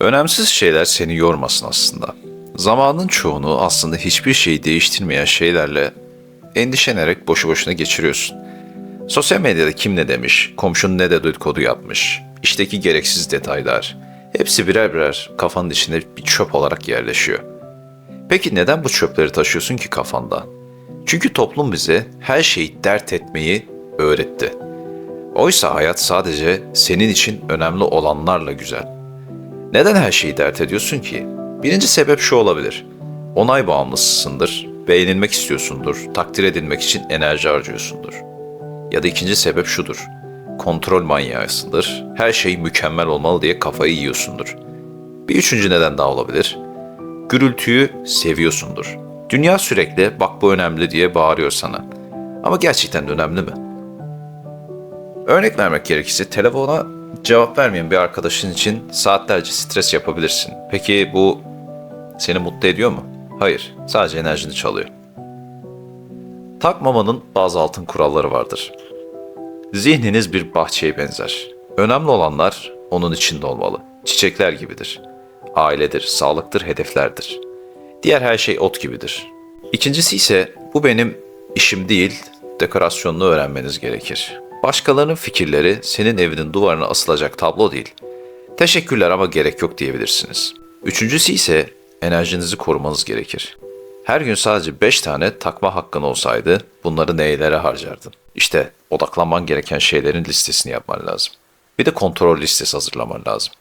Önemsiz şeyler seni yormasın aslında. Zamanın çoğunu aslında hiçbir şeyi değiştirmeyen şeylerle endişelenerek boşu boşuna geçiriyorsun. Sosyal medyada kim ne demiş, komşun ne de dedikodu yapmış, işteki gereksiz detaylar, hepsi birer birer kafanın içinde bir çöp olarak yerleşiyor. Peki neden bu çöpleri taşıyorsun ki kafanda? Çünkü toplum bize her şeyi dert etmeyi öğretti. Oysa hayat sadece senin için önemli olanlarla güzel. Neden her şeyi dert ediyorsun ki? Birinci sebep şu olabilir. Onay bağımlısısındır, beğenilmek istiyorsundur, takdir edilmek için enerji harcıyorsundur. Ya da ikinci sebep şudur. Kontrol manyağısındır, her şey mükemmel olmalı diye kafayı yiyorsundur. Bir üçüncü neden daha olabilir. Gürültüyü seviyorsundur. Dünya sürekli bak bu önemli diye bağırıyor sana. Ama gerçekten de önemli mi? Örnek vermek gerekirse telefona cevap vermeyen bir arkadaşın için saatlerce stres yapabilirsin. Peki bu seni mutlu ediyor mu? Hayır, sadece enerjini çalıyor. Takmamanın bazı altın kuralları vardır. Zihniniz bir bahçeye benzer. Önemli olanlar onun içinde olmalı. Çiçekler gibidir. Ailedir, sağlıktır, hedeflerdir. Diğer her şey ot gibidir. İkincisi ise bu benim işim değil, dekorasyonunu öğrenmeniz gerekir. Başkalarının fikirleri senin evinin duvarına asılacak tablo değil. Teşekkürler ama gerek yok diyebilirsiniz. Üçüncüsü ise enerjinizi korumanız gerekir. Her gün sadece 5 tane takma hakkın olsaydı bunları neylere harcardın? İşte odaklanman gereken şeylerin listesini yapman lazım. Bir de kontrol listesi hazırlaman lazım.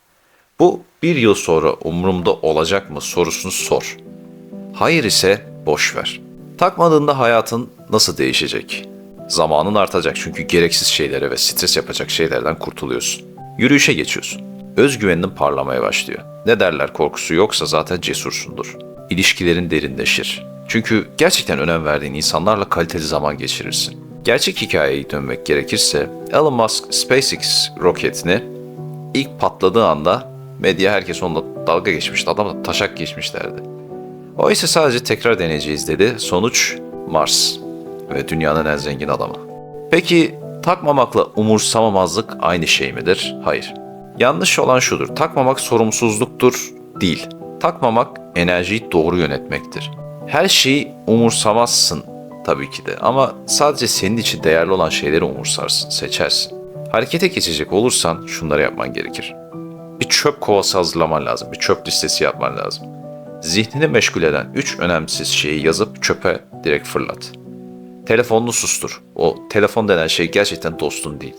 Bu bir yıl sonra umurumda olacak mı sorusunu sor. Hayır ise boş ver. Takmadığında hayatın nasıl değişecek? Zamanın artacak çünkü gereksiz şeylere ve stres yapacak şeylerden kurtuluyorsun. Yürüyüşe geçiyorsun. Özgüvenin parlamaya başlıyor. Ne derler korkusu yoksa zaten cesursundur. İlişkilerin derinleşir. Çünkü gerçekten önem verdiğin insanlarla kaliteli zaman geçirirsin. Gerçek hikayeye dönmek gerekirse Elon Musk SpaceX roketini ilk patladığı anda medya herkes onunla dalga geçmişti. Adam da taşak geçmişlerdi. O ise sadece tekrar deneyeceğiz dedi. Sonuç Mars ve dünyanın en zengin adamı. Peki takmamakla umursamamazlık aynı şey midir? Hayır. Yanlış olan şudur. Takmamak sorumsuzluktur değil. Takmamak enerjiyi doğru yönetmektir. Her şeyi umursamazsın tabii ki de ama sadece senin için değerli olan şeyleri umursarsın, seçersin. Harekete geçecek olursan şunları yapman gerekir. Bir çöp kovası hazırlaman lazım, bir çöp listesi yapman lazım. Zihnini meşgul eden üç önemsiz şeyi yazıp çöpe direkt fırlat. Telefonunu sustur. O telefon denen şey gerçekten dostun değil.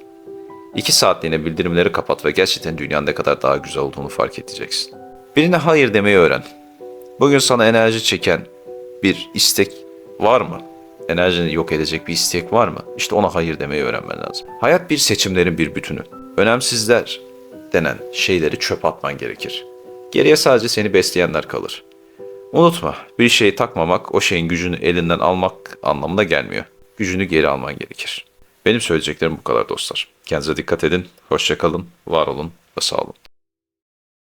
İki saatliğine bildirimleri kapat ve gerçekten dünyanın ne kadar daha güzel olduğunu fark edeceksin. Birine hayır demeyi öğren. Bugün sana enerji çeken bir istek var mı? Enerjini yok edecek bir istek var mı? İşte ona hayır demeyi öğrenmen lazım. Hayat bir seçimlerin bir bütünü. Önemsizler denen şeyleri çöp atman gerekir. Geriye sadece seni besleyenler kalır. Unutma, bir şeyi takmamak o şeyin gücünü elinden almak anlamına gelmiyor. Gücünü geri alman gerekir. Benim söyleyeceklerim bu kadar dostlar. Kendinize dikkat edin, hoşça kalın, var olun ve sağ olun.